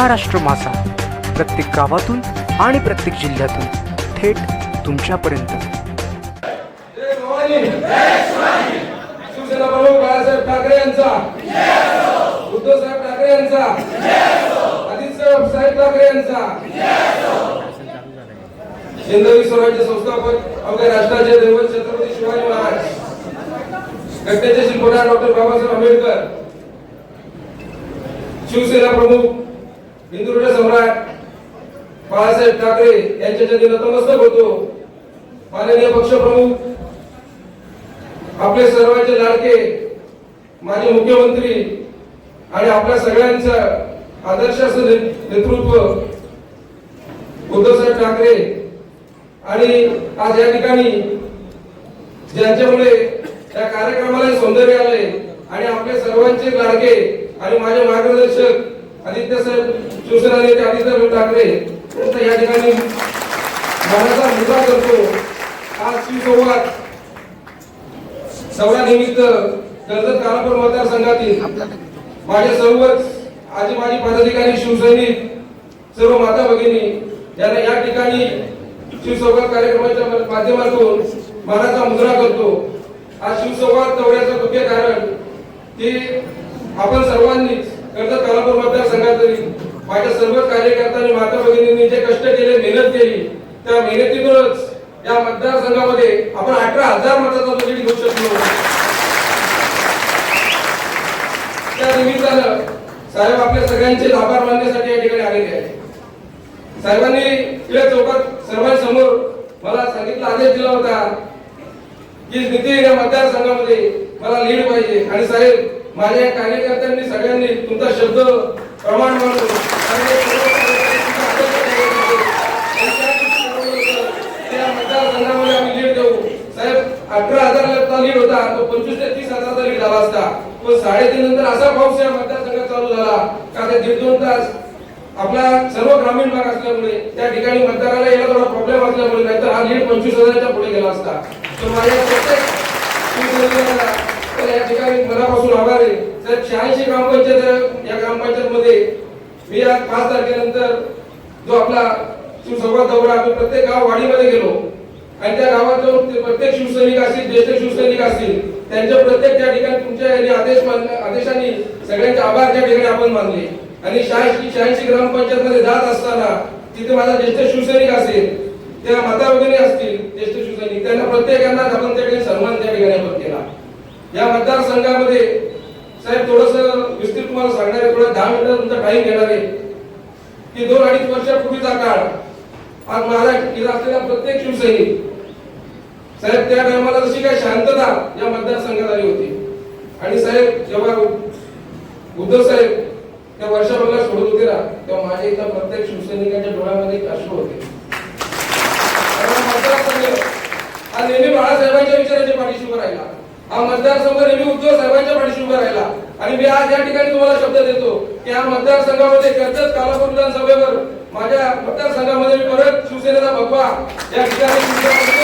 महाराष्ट्र माझा प्रत्येक गावातून आणि प्रत्येक जिल्ह्यातून थेट तुमच्यापर्यंत. जय भवानी शिवसेना बाळासाहेब ठाकरे यांचा उद्धव ठाकरे यांचा आदित्य साहेब ठाकरे यांचा हिंदवी स्वराज्य संस्थापक अवघ्या राष्ट्राचे दैवत छत्रपती शिवाजी महाराज. घटनेचे शिल्पकार डॉक्टर बाबासाहेब आंबेडकर. शिवसेना प्रमुख हिंदुराष्ट्र सम्राट बाळासाहेब ठाकरे यांच्या जगी नतमस्तक होतो. माननीय पक्षप्रमुख आपले सर्वांचे लाडके माजी मुख्यमंत्री आणि आपल्या सगळ्यांचं आदर्श नेतृत्व उद्धवसाहेब ठाकरे आणि आज या ठिकाणी ज्यांच्यामुळे या कार्यक्रमाला सौंदर्य आले आणि आपले सर्वांचे लाडके आणि माझे मार्गदर्शक आदित्य साहेब शिवसेना नेते आदित्य ठाकरे यांचा या ठिकाणी मनाचा मुद्दा करतो. आज शिवसंवाद सवरा निमित्त कर्जत कालापूर मतदारसंघातील माझे सर्वच आजी माजी पदाधिकारी शिवसैनिक सर्व माता भगिनी यांना या ठिकाणी शिवसंवाद कार्यक्रमाच्या माध्यमातून मनाचा मुद्रा करतो. आज शिवसंवाद दौऱ्याचं मुख्य कारण की आपण सर्वांनीच कर्जत कालापूर मतदारसंघातील माझ्या सर्व कार्यकर्त्यांनी माता भगिनींनी जे कष्ट केले मेहनत केली त्या मेहनतीतूनच या मतदारसंघामध्ये आपण अठरा हजार मताचा लीड घेऊ शकलो. त्या निमित्तानं साहेब आपल्या सगळ्यांचे आभार मानण्यासाठी या ठिकाणी आलेले आहेत. साहेबांनी इकडे चौकात सर्वांसमोर मला सांगितला आदेश दिला होता की नितीन या मतदारसंघामध्ये मला लीड पाहिजे. आणि साहेब माझ्या कार्यकर्त्यांनी सगळ्यांनी तुमचा शब्द प्रमाण मानून त्या मतदारसंघामध्ये आम्ही लीड देऊ. साहेब अठरा हजाराचा लीड होता तो पंचवीस ते तीस हजाराचा लीड झाला असता. पण साडेतीन नंतर असा पाऊस या मतदारसंघात चालू झाला. का ते दीड दोन तास आपला सर्व ग्रामीण भाग असल्यामुळे त्या ठिकाणी मतदाराला यायला थोडा प्रॉब्लेम असल्यामुळे नाहीतर हा लीड पंचवीस हजाराच्या पुढे गेला असता. तर माझ्या प्रत्येक या ठिकाणी मनापासून आभार आहे. तर शहाऐंशी ग्रामपंचायत या ग्रामपंचायत मध्ये मी या पाच तारखेनंतर जो आपला शिवसंवाद दौरा आम्ही प्रत्येक गाव वाडीमध्ये गेलो. आणि त्या गावात जाऊन प्रत्येक शिवसैनिक असतील ज्येष्ठ शिवसैनिक असतील त्यांच्या प्रत्येक त्या ठिकाणी तुमच्या यांनी आदेश मान- आदेशांनी सगळ्यांचे आभार त्या ठिकाणी आपण मानले. आणि शहाऐंशी शहाऐंशी ग्रामपंचायत मध्ये जात असताना तिथे माझा ज्येष्ठ शिवसैनिक असेल त्या माता वगैरे असतील ज्येष्ठ शिवसैनिक त्यांना प्रत्येकांना आपण त्या ठिकाणी सन्मान त्या ठिकाणी आपण केला. या मतदारसंघामध्ये साहेब थोडस विस्तृत तुम्हाला सांगणार आहे. थोडं दहा मिनिटं तुमचा टाइम घेणार आहे. की दोन अडीच वर्षापूर्वीचा काळ. आज माझा असलेला प्रत्येक शिवसैनिक. साहेब त्या टायमाला जशी काय शांतता या मतदारसंघात आली होती. आणि साहेब जेव्हा उद्धव साहेब त्या वर्षाभरला सोडत होते ना तेव्हा माझ्या इथं प्रत्येक शिवसैनिकांच्या डोळ्यामध्ये अश्रू होते. हा मतदारसंघ हा नेहमी बाळासाहेबांच्या विचाराच्या पाठीशी राहिला. हा मतदारसंघ नेहमी उद्धव साहेबांच्या पाठीशी उभा राहिला. आणि मी आज या ठिकाणी तुम्हाला शब्द देतो की हा मतदारसंघामध्ये कर्जत कालापूर विधानसभेवर माझ्या मतदारसंघामध्ये मी परत शिवसेनेचा भगवा या ठिकाणी शिवसेना दोन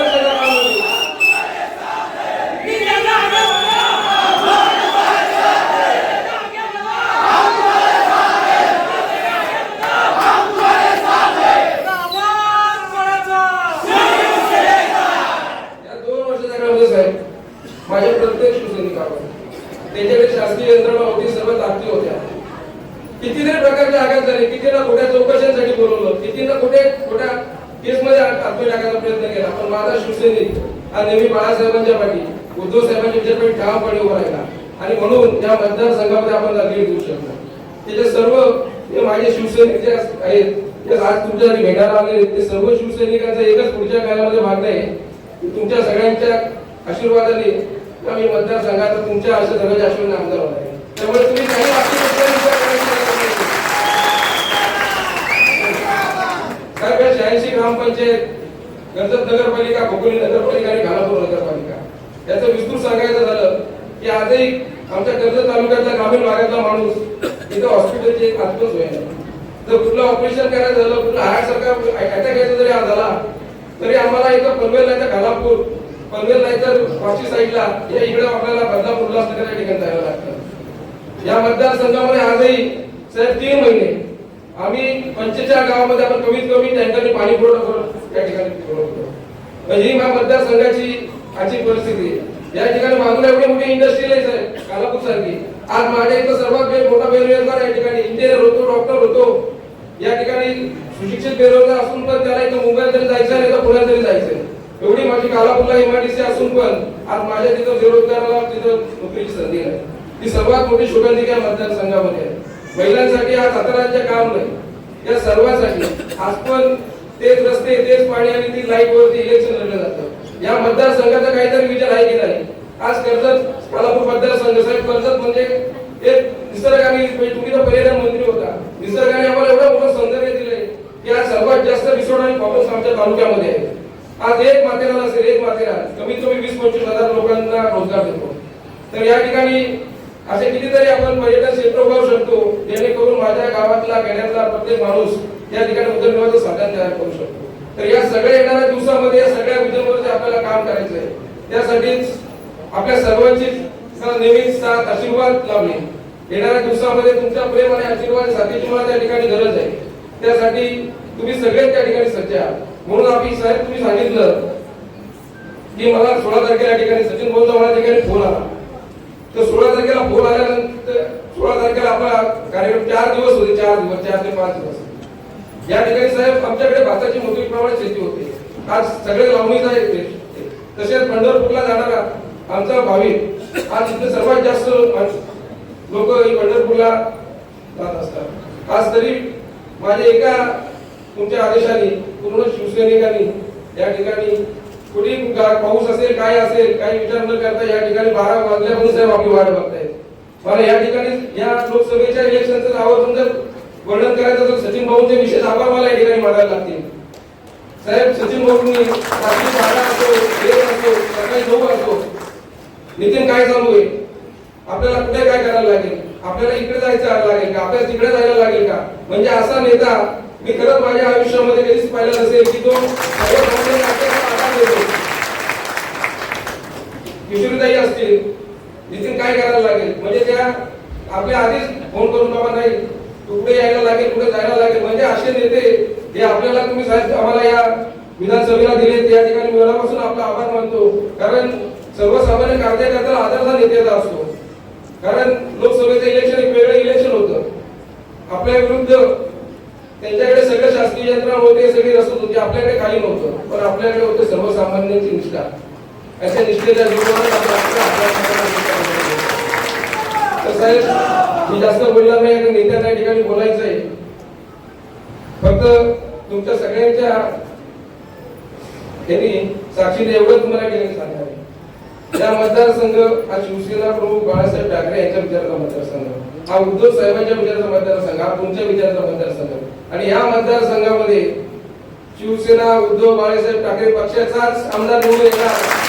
वर्षाच्या कालावधीत या दोन वर्षाच्या काळामध्ये साहेब माझ्या प्रत्येक शिवसैनिकावर त्यांच्याकडे शासकीय यंत्रणा होती सर्व ताकदी होत्या. कितीतरी प्रकारचे आघात झाले कितीला खोट्या चौकशांसाठी बोलवलं कितीनं खोटे खोट्या केसमध्ये आत्मे टाकायचा प्रयत्न केला. पण माझा शिवसैनिक हा नेहमी बाळासाहेबांच्या पाठी उद्धव साहेबांच्या विचारपणे ठामपणे उभा राहिला. आणि म्हणून या मतदारसंघामध्ये आपण लीड देऊ शकतो. त्याचे सर्व जे माझे शिवसैनिक जे आहेत ते आज तुमच्या भेटायला आले ते सर्व शिवसैनिकांचा एकच पुढच्या काळामध्ये मागणं आहे की तुमच्या सगळ्यांच्या आशीर्वादाने या मी मतदारसंघात तुमच्या अशा धनंजय अश्विन आमदार होणार आहे. त्यामुळे तुम्ही काही बाकी शहाऐंशी ग्रामपंचायत कर्जत नगरपालिका खोपोली नगरपालिका आणि खानापूर नगरपालिका. याचं विस्तृत सांगायचं झालं की आजही आमच्या कर्जत तालुक्यातल्या ग्रामीण भागातला माणूस इथं हॉस्पिटलची एक आत्मच होईल जर कुठलं ऑपरेशन करायचं झालं कुठलं हार्ट सारखा अटॅक यायचा जरी झाला तरी आम्हाला इथं पनवेल नाही तर खालापूर पनवेल नाही तर वाशी साईडला या इकडे आपल्याला बदलापूरला या ठिकाणी जायला लागतं. या मतदारसंघामध्ये आजही साहेब तीन महिने. आम्ही पंचेचाळ गावामध्ये आपण कमीत कमी टँकरने पाणी पुरवठा करून त्या ठिकाणी पुरवतो ही माझ्या मतदारसंघाची आजची परिस्थिती आहे. या ठिकाणी बाजूला एवढी मोठी इंडस्ट्री आहे साहेब कालापूर सारखी. आज माझ्या इथं सर्वात मोठा बेरोजगार या ठिकाणी. इंजिनियर होतो डॉक्टर होतो. या ठिकाणी सुशिक्षित बेरोजगार असून पण त्याला इथं मुंबईला तरी जायचं नाही तर पुण्यात तरी जायचं एवढी माझी कालापूरला एमआयडीसी असून पण आज माझ्या तिथं बेरोजगाराला तिथं नोकरीची संधी नाही. ती सर्वात मोठी शोभंतिका मतदारसंघामध्ये आहे. महिलांसाठी आज हतरांचे काम नाही. या सर्वांसाठी आज पण तेच रस्ते तेच पाणी आणि ती लाइट वरती इलेक्शन लढलं जातं. या मतदारसंघाचा काहीतरी विचार आहे की नाही? आज कर्जत कालापूर मतदारसंघ साहेब कर्जत म्हणजे एक निसर्गाने म्हणजे तुम्ही तर पर्यटन मंत्री होता निसर्गाने आम्हाला एवढं मोठं सौंदर्य दिलंय की आज सर्वात जास्त रिसोर्ट आणि कॉपल्स आमच्या तालुक्यामध्ये आहे आज एक माथेरान असेल एक माथेरान कमीत कमी वीस पंचवीस हजार लोकांना रोजगार देतो तर या ठिकाणी असे कितीतरी आपण पर्यटन क्षेत्र उभारू शकतो जेणेकरून माझ्या गावातला खेड्यातला प्रत्येक माणूस या ठिकाणी उदरनिर्वाहाचं साधन तयार करू शकतो. तर या सगळ्या येणाऱ्या दिवसामध्ये या सगळ्या उदरनिर्वाहाचे आपल्याला काम करायचं आहे त्यासाठीच आपल्या सर्वांची नेहमीच साथ आशीर्वाद लावले. येणाऱ्या दिवसामध्ये तुमचा प्रेम आणि आशीर्वाद साथीची मला त्या ठिकाणी गरज आहे. त्यासाठी तुम्ही सगळे त्या ठिकाणी सज्ज आहात. म्हणून आम्ही साहेब तुम्ही सांगितलं की मला सोळा तारखेला ठिकाणी सचिन बोलतो मला ठिकाणी फोन आला. तर सोळा तारखेला फोन आल्यानंतर सोळा तारखेला आपला कार्यक्रम चार दिवस होते चार दिवस चार ते पाच दिवस. या ठिकाणी साहेब आमच्याकडे भाताची मोठी प्रमाणात शेती होते. आज सगळे लावणीच आहे तसेच पंढरपूरला जाणारा आमचा भाविक आज इथे सर्वात जास्त लोक पंढरपूरला जात असतात. आज तरी माझ्या एका तुमच्या आदेशाने पूर्ण शिवसैनिकांनी या ठिकाणी कुणी पाऊस असेल काय असेल काही विचार न करता या ठिकाणी बारा वाजल्यापासून साहेब आपली वाट बघतायत. मला या ठिकाणी या लोकसभेच्या इलेक्शनचं आवर्जून जर वर्णन करायचं तर सचिन भाऊंचे विशेष आभार मला या ठिकाणी मानायला लागतील. साहेब सचिन भाऊंनी रात्री बारा असो एक असो सकाळी नऊ असो नितीन काय चालू आहे? आपल्याला कुठे काय करायला लागेल? आपल्याला इकडे जायचं लागेल का? आपल्याला तिकडे जायला लागेल का? म्हणजे असा नेता मी खरंच माझ्या आयुष्यामध्ये कधीच पाहिलं नसेल की तो सर्वसामान्य नागरिकांना आधार देतो किशोरीताई असतील नितीन काय करायला लागेल? म्हणजे त्या आपल्या आधीच फोन करून बाबा नाही तू कुठे यायला लागेल कुठे जायला लागेल. म्हणजे असे नेते हे आपल्याला तुम्ही साहेब आम्हाला या विधानसभेला दिले त्या ठिकाणी मनापासून आपला आभार मानतो. कारण सर्वसामान्य कार्यकर्त्याला आदरचा नेत्याचा असतो. कारण लोकसभेचं इलेक्शन एक वेगळं इलेक्शन होतं. आपल्या विरुद्ध त्यांच्याकडे सगळं शासकीय यंत्रणा होते सगळी रसद होती आपल्याकडे काही नव्हतं. पण आपल्याकडे होते सर्वसामान्यांची निष्ठा. अशा निष्ठेच्या जीवनात आपण आपल्या हाताला तर साहेब मी जास्त बोलणार नाही कारण नेत्यांना या ठिकाणी बोलायचं आहे फक्त तुमच्या सगळ्यांच्या त्यांनी साक्षीने एवढं तुम्हाला केलं सांगणार आहे या मतदारसंघ हा शिवसेना प्रमुख बाळासाहेब ठाकरे यांच्या विचाराचा मतदारसंघ. हा उद्धव साहेबांच्या विचाराचा मतदारसंघ हा तुमच्या विचाराचा मतदारसंघ. आणि या मतदारसंघामध्ये शिवसेना उद्धव बाळासाहेब ठाकरे पक्षाचाच आमदार निवडून येणार.